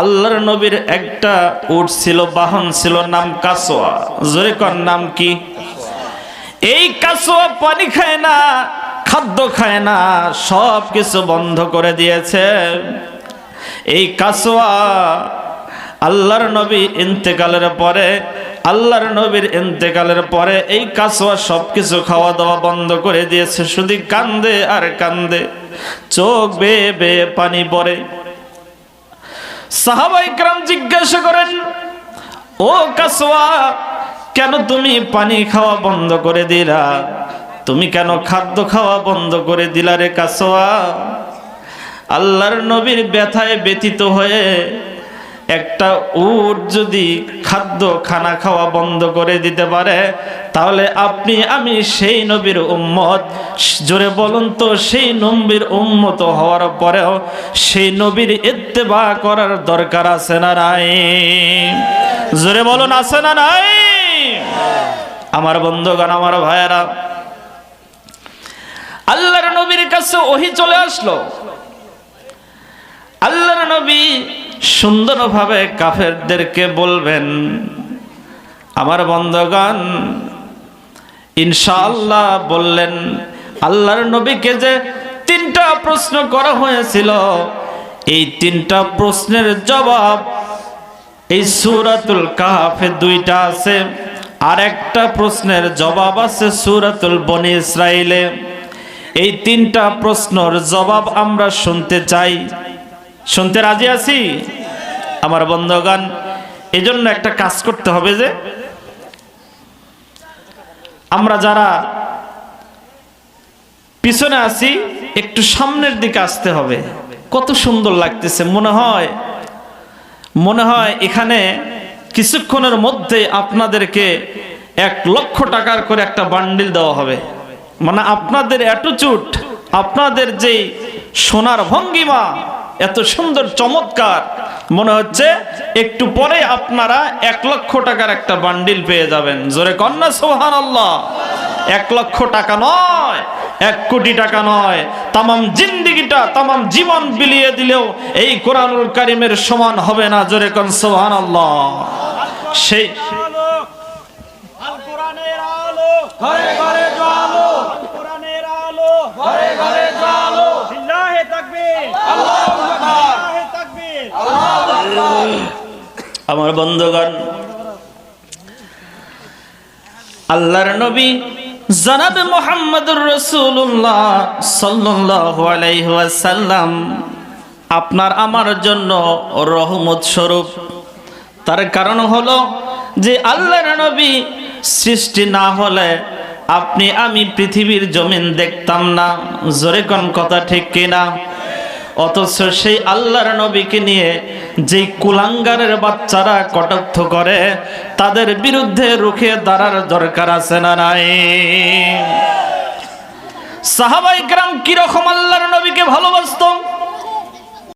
আল্লাহর নবীর একটা উট ছিল, বাহন ছিল, নাম কাসোয়া। জোরে কর, নাম কি? এই কাসোয়া পানি খায় না, খাদ্য খায় না সব কিছু বন্ধ করে দিয়েছে। এই কাসোয়া আল্লাহর নবী ইন্তেকালের পরে, আল্লাহর নবীর ইন্তেকালের পরে এই কাসোয়া সব কিছু খাওয়া দাওয়া বন্ধ করে দিয়েছে। শুধু কান্দে আর কান্দে, চোখ বেয়ে বেয়ে পানি পড়ে। সাহাবাই ক্রাম জিজ্ঞাসা করেন, ও কাসোয়া কেন তুমি পানি খাওয়া বন্ধ করে দিলা? তুমি কেন খাদ্য খাওয়া বন্ধ করে দিলা রে কাসোয়া আল্লাহর নবীর ব্যথায় ব্যতীত হয়ে একটা উট যদি খাদ্য খানা খাওয়া বন্ধ করে দিতে পারে, তাহলে আপনি, আমি সেই নবীর উম্মত। জোরে বলুন তো, সেই নবীর উম্মত হওয়ার পরেও সেই নবীর ইত্তেবা করার দরকার আছে না নাই? জোরে বলুন, আছে না নাই? আমার বন্ধুগণ, আমার ভাইয়েরা, আল্লাহর নবীর কাছে ওহি চলে আসলো। আল্লাহর নবী সুন্দরভাবে কাফেরদেরকে বলবেন, আমার বন্ধগণ, ইনশাআল্লাহ বললেন, আল্লাহর নবীকে যে তিনটা প্রশ্ন করা হয়েছিল, এই তিনটা প্রশ্নের জবাব এই সুরাতুল কাহাফে দুইটা আছে। আর একটা প্রশ্নের জবাব আছে সুরাতুল বনি ইসরাইলে। এই তিনটা প্রশ্নর জবাব আমরা শুনতে চাই। শুনতে রাজি আছি? আমার বন্ধগান এই জন্য একটা কাজ করতে হবে যে, আমরা যারা পিছনে আছি, একটু সামনের দিকে আসতে হবে। কত সুন্দর লাগতেছে, মনে হয় মনে হয় এখানে কিছুক্ষণের মধ্যে আপনাদেরকে এক লক্ষ টাকার করে একটা বান্ডিল দেওয়া হবে। মানে আপনাদের অ্যাটিচিউড আপনাদের যেই সোনার ভঙ্গিমা, এত সুন্দর চমৎকার মনে হচ্ছে একটু পরে আপনারা এক লক্ষ টাকার একটা বান্ডিল পেয়ে যাবেন। জোরে কন্যা সোহান আল্লাহ এক লক্ষ টাকা নয়, এক কোটি টাকা নয়। তামাম জিন্দিগিটা, তামাম জীবন বিলিয়ে দিলেও এই কোরআনুল কারিমের সমান হবে না। জোরে কন সোহান আল্লাহ সেই আমার বন্ধুগণ, আল্লাহর নবী জনাবে মোহাম্মদুর রসুল্লাহ সাল্লাল্লাহু আলাইহি ওয়াসাল্লাম আপনার আমার জন্য রহমত স্বরূপ। তার কারণ হলো যে আল্লাহর নবী সৃষ্টি না হলে আপনি আমি পৃথিবীর জমিন দেখতাম না। জোরে কোন কথা ঠিক কিনা? অথচ সেই আল্লাহর নবীকে নিয়ে যেই কুলাঙ্গারের বাচ্চারা কটাক্ষ করে, তাদের বিরুদ্ধে রুখে দাঁড়ার দরকার আছে না নাই? সাহাবাই গ্রাম কীরকম আল্লাহর নবীকে ভালোবাসত?